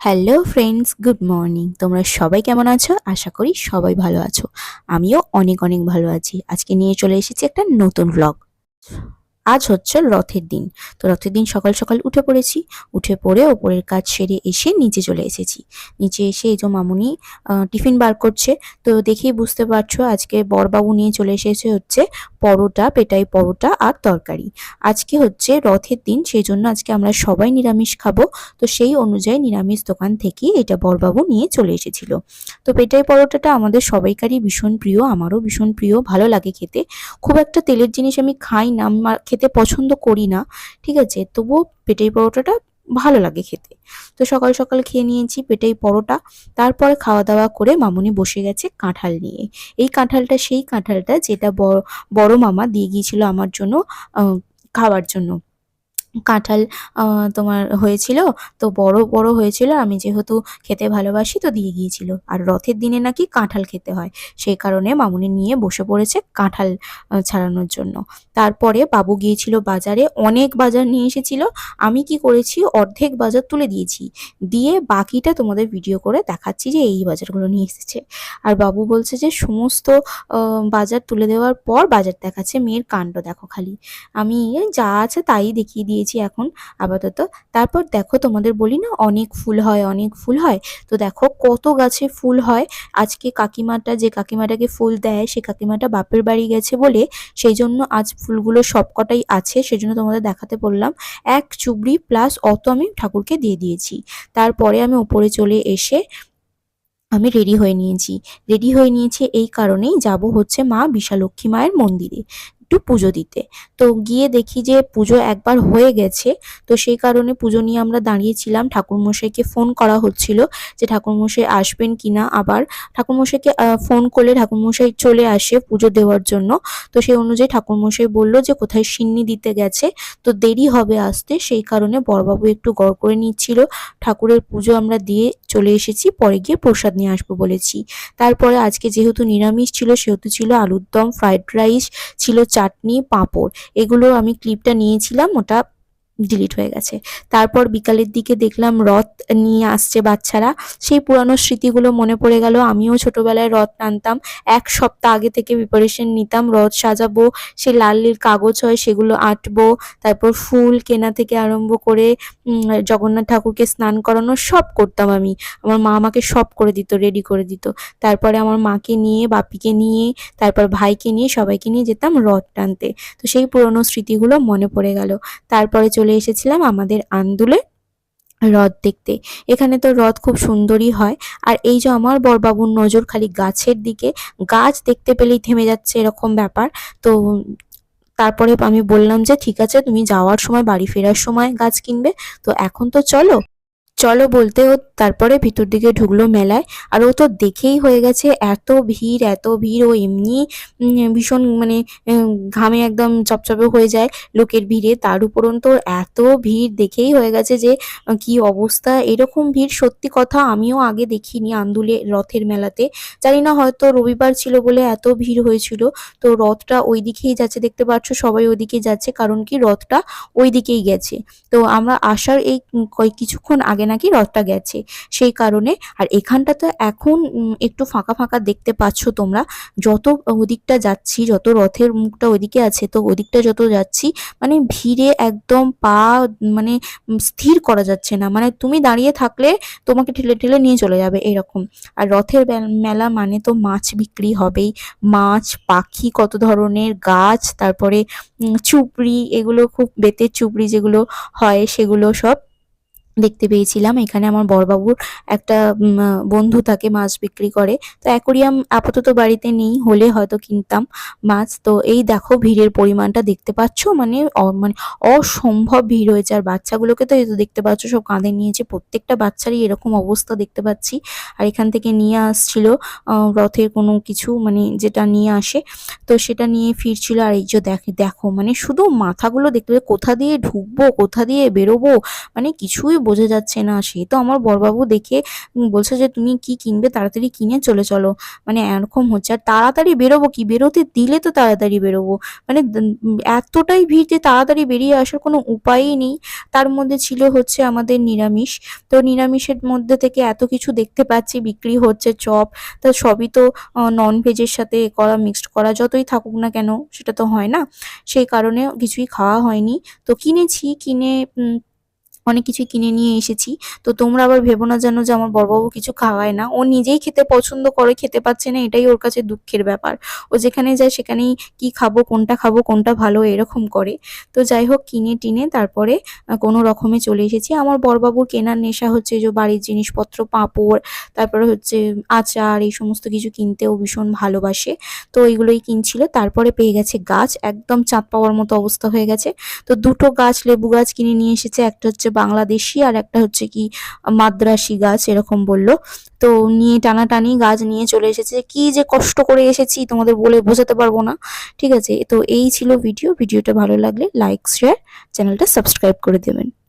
Hello friends good morning তোমরা সবাই কেমন আছো? আশা করি সবাই ভালো আছো। আমিও অনেক অনেক ভালো আছি। আজকে নিয়ে চলে এসেছি একটা নতুন ব্লগ আজ হচ্ছে রথের দিন। তো রথের দিন সকাল সকাল উঠে পড়েছি। উঠে পড়ে ওপরের কাজ সেরে এসে নিচে চলে এসেছি। নিচে এসে এই যে মামুনি টিফিন বার করছে। তো দেখেই বুঝতে পারছ, আজকে বরবাবু নিয়ে চলে এসেছে হচ্ছে পরোটা, পেটাই পরোটা আর তরকারি। আজকে হচ্ছে রথের দিন, সেই জন্য আজকে আমরা সবাই নিরামিষ খাব। তো সেই অনুযায়ী নিরামিষ দোকান থেকে এটা বরবাবু নিয়ে চলে এসেছিল। তো পেটাই পরোটাটা আমাদের সবাইকারই ভীষণ প্রিয়, আমারও ভীষণ প্রিয়, ভালো লাগে খেতে। খুব একটা তেলের জিনিস আমি খাই না খেতে পছন্দ করি না, ঠিক আছে? তবুও পেটাই পরোটাটা ভালো লাগে খেতে। তো সকাল সকাল খেয়ে নিয়েছি পেটেই পরোটা, তারপরে খাওয়া দাওয়া করে মামুনি বসে গেছে কাঁঠাল নিয়ে। এই কাঁঠালটা সেই কাঁঠালটা যেটা বড় বড় মামা দিয়ে গিয়েছিল আমার জন্য খাওয়ার জন্য। কাঁঠাল তোমার হয়েছিল। তো বড় বড় হয়েছিল। আমি যেহেতু খেতে ভালোবাসি, তো দিয়ে গিয়েছিল। আর রথের দিনে নাকি কাঁঠাল খেতে হয়। সেই কারণে মামুনি নিয়ে বসে পড়েছে কাঁঠাল ছাড়ানোর জন্য। তারপরে বাবু গিয়েছিল বাজারে, অনেক বাজার নিয়ে এসেছিল। আমি কি করেছি? অর্ধেক বাজার তুলে দিয়েছি। দিয়ে বাকিটা তোমাদের ভিডিও করে দেখাচ্ছি যে এই বাজারগুলো নিয়ে এসেছে। আর বাবু বলছে যে সমস্ত বাজার তুলে দেওয়ার পর বাজার দেখাচ্ছে। মেয়ের কাণ্ড দেখো খালি। আমি যা আছে তাই দেখিয়ে দিয়েছি এখন, আপাতত। তারপর দেখো তোমাদের বলি না, অনেক ফুল হয়, অনেক ফুল হয়। তো দেখো কত গাছে ফুল হয়। আজকে কাকিমাটা যে কাকিমাটাকে ফুল দেয়, সে কাকিমাটা বাপের বাড়ি গেছে বলে সেই জন্য আজ ফুলগুলো সবকটাই আছে, সেজন্য তোমাদের দেখাতে বললাম। এক চুবড়ি প্লাস অত আমি ঠাকুরকে দিয়ে দিয়েছি। তারপরে আমি উপরে চলে এসে আমি রেডি হয়ে নিয়েছি। রেডি হয়ে নিয়েছি এই কারণেই যাব হচ্ছে মা বিশালক্ষী মায়ের মন্দিরে। একটু পুজো দিতে। তো গিয়ে দেখি যে পুজো একবার হয়ে গেছে, তো সেই কারণে পুজো নিয়ে আমরা দাঁড়িয়েছিলাম। ঠাকুরমশাইকে ফোন করা হচ্ছিল যে ঠাকুরমশাই আসবেন কিনা আবার। ঠাকুরমশাইকে ফোন করলে ঠাকুরমশাই চলে আসে পুজো দেওয়ার জন্য। তো সেই অনুযায়ী ঠাকুরমশাই বলল যে কোথায় সিন্নি দিতে গেছে, তো দেরি হবে আসতে। সেই কারণে বড়বাবু একটু গড় করে নিচ্ছিল। ঠাকুরের পুজো আমরা দিয়ে চলে এসেছি, পরে গিয়ে প্রসাদ নিয়ে আসব বলেছি। তারপরে আজকে যেহেতু নিরামিষ ছিল, সেহেতু ছিল আলুর দম ফ্রাইড রাইস, ছিল চাটনি পাঁপড়। এগুলো আমি ক্লিপটা নিয়েছিলাম ওটা ডিলিট হয়ে গেছে। তারপর বিকালের দিকে দেখলাম রথ নিয়ে আসছে বাচ্চারা। সেই পুরানো স্মৃতিগুলো মনে পড়ে গেল। আমিও ছোটবেলায় রথ টানতাম। এক সপ্তাহ আগে থেকে প্রিপারেশন নিতাম। রথ সাজাবো সেই লাল নীল কাগজ হয় সেগুলো আঁটবো, তারপর ফুল কেনা থেকে আরম্ভ করে জগন্নাথ ঠাকুরকে স্নান করানো সব করতাম আমি। আমার মা আমাকে সব করে দিত রেডি করে দিত। তারপরে আমার মাকে নিয়ে, বাপিকে নিয়ে, তারপর ভাইকে নিয়ে, সবাইকে নিয়ে যেতাম রথ টানতে। তো সেই পুরনো স্মৃতিগুলো মনে পড়ে গেল। তারপরে চলে এসেছিলাম আমাদের আন্দুলে হ্রদ দেখতে। এখানে তো রথ খুব সুন্দরই হয়। আর এই যে আমার বরবাবুর নজর খালি গাছের দিকে, গাছ দেখতে পেলেই থেমে যাচ্ছে এরকম ব্যাপার। তো তারপরে আমি বললাম যে, ঠিক আছে, তুমি যাওয়ার সময়, বাড়ি ফেরার সময় গাছ কিনবে। তো এখন তো চলো চলো বলতে ও তারপরে ভিতর দিকে ঢুকলো মেলায়। আর ও তো দেখেই হয়ে গেছে, এত ভিড় এত ভিড়, ও এমনি ভীষণ মানে ঘামে একদম চপচপে হয়ে যায় লোকের ভিড়ে। তার উপরন্ত এত ভিড়, দেখেই হয়ে গেছে যে কি অবস্থা। এরকম ভিড় সত্যি কথা আমিও আগে দেখিনি আন্দুলে, রথের মেলাতে। জানি না হয়তো রবিবার ছিল বলে এত ভিড় হয়েছিল। তো রথটা ওই দিকেই যাচ্ছে, দেখতে পাচ্ছ সবাই ওইদিকে যাচ্ছে, কারণ কি রথটা ওই দিকেই গেছে। তো আমরা আসার এই কিছুক্ষণ আগে নাকি রথটা গেছে। সেই কারণে আর এখানটা তো এখন একটু ফাঁকা ফাঁকা দেখতে পাচ্ছ তোমরা। যত ওদিকটা যাচ্ছি, যত রথের মুখটা ওদিকে আছে, তো ওদিকটা যত যাচ্ছি মানে ভিড়ে একদম পা মানে স্থির করা যাচ্ছে না। মানে তুমি দাঁড়িয়ে থাকলে তোমাকে ঠেলে ঠেলে নিয়ে চলে যাবে এরকম। আর রথের মেলা মানে তো মাছ বিক্রি হবেই। মাছ, পাখি কত ধরনের, গাছ, তারপরে চুপড়ি, এগুলো খুব বেতের চুপড়ি যেগুলো হয়, সেগুলো সব দেখতে পেয়েছিলাম। এখানে আমার বড়বাবুর একটা বন্ধু থাকে, মাছ বিক্রি করে। তো অ্যাকোরিয়াম আপাতত বাড়িতে নেই, হলে হয়তো কিনতাম মাছ। তো এই দেখো ভিড়ের পরিমাণটা দেখতে পাচ্ছো? মানে মানে অসম্ভব ভিড় হয়েছে। আর বাচ্চাগুলোকে তো এই তো দেখতে পাচ্ছ, সব কাঁধে নিয়েছে। প্রত্যেকটা বাচ্চারই এরকম অবস্থা দেখতে পাচ্ছি। আর এখান থেকে নিয়ে আসছিল রথের কোনো কিছু মানে যেটা নিয়ে আসে, তো সেটা নিয়ে ফিরছিল। আর এই যে দেখ- দেখো মানে শুধু মাথাগুলো দেখতে কোথা দিয়ে ঢুকবো, কোথা দিয়ে বেরোবো? মানে কিছুই বোঝা যাচ্ছে না, সে তো আমার বড়বাবু দেখে বলছে যে তুমি কি কিনবে তাড়াতাড়ি কিনে চলে চলো। মানে এরকম হচ্ছে, আর তাড়াতাড়ি বেরোবো কি? বেরোতে দিলে তো তাড়াতাড়ি বেরোবো। মানে এতটাই ভিড় যে তাড়াতাড়ি বেরিয়ে আসার কোনো উপায়ই নেই। তার মধ্যে ছিল হচ্ছে আমাদের নিরামিষ। তো নিরামিষের মধ্যে থেকে এত কিছু দেখতে পাচ্ছি, বিক্রি হচ্ছে, চপ। তা সবই তো নন ভেজের সাথে করা মিক্সড করা, যতই থাকুক না কেন, সেটা তো হয় না। সেই কারণে কিছুই খাওয়া হয়নি। তো কিনেছি, কিনে অনেক কিছু কিনে নিয়ে এসেছি। তো তোমরা আবার ভেবো না যেন যে আমার বড়বাবু কিছু খাওয়ায় না। ও নিজেই খেতে পছন্দ করে, খেতে পাচ্ছে না, এটাই ওর কাছে দুঃখের ব্যাপার। ও যেখানে যায় সেখানেই কি খাব, কোনটা খাব, কোনটা ভালো, এরকম করে। তো যাই হোক, কিনে টিনে তারপরে কোনো রকমে চলে এসেছি। আমার বড়বাবুর কেনার নেশা হচ্ছে যে বাড়ির জিনিসপত্র, পাঁপড়, তারপরে হচ্ছে আচার, এই সমস্ত কিছু কিনতেও ভীষণ ভালোবাসে। তো এইগুলোই কিনছিল। তারপরে পেয়ে গেছে গাছ। একদম চাঁদ পাওয়ার মতো অবস্থা হয়ে গেছে। তো দুটো গাছ, লেবু গাছ কিনে নিয়ে এসেছে। একটা হচ্ছে বাংলাদেশি আর একটা হচ্ছে কি মাদ্রাসি গাছ এরকম বলল। তো নিয়ে টানাটানি গাছ নিয়ে চলে এসেছে। কি যে কষ্ট করে এসেছি তোমাদের বলে বোঝাতে পারব না। ঠিক আছে, তো এই ছিল ভিডিও। ভিডিওটা ভালো লাগলে লাইক শেয়ার চ্যানেলটা সাবস্ক্রাইব করে দেবেন।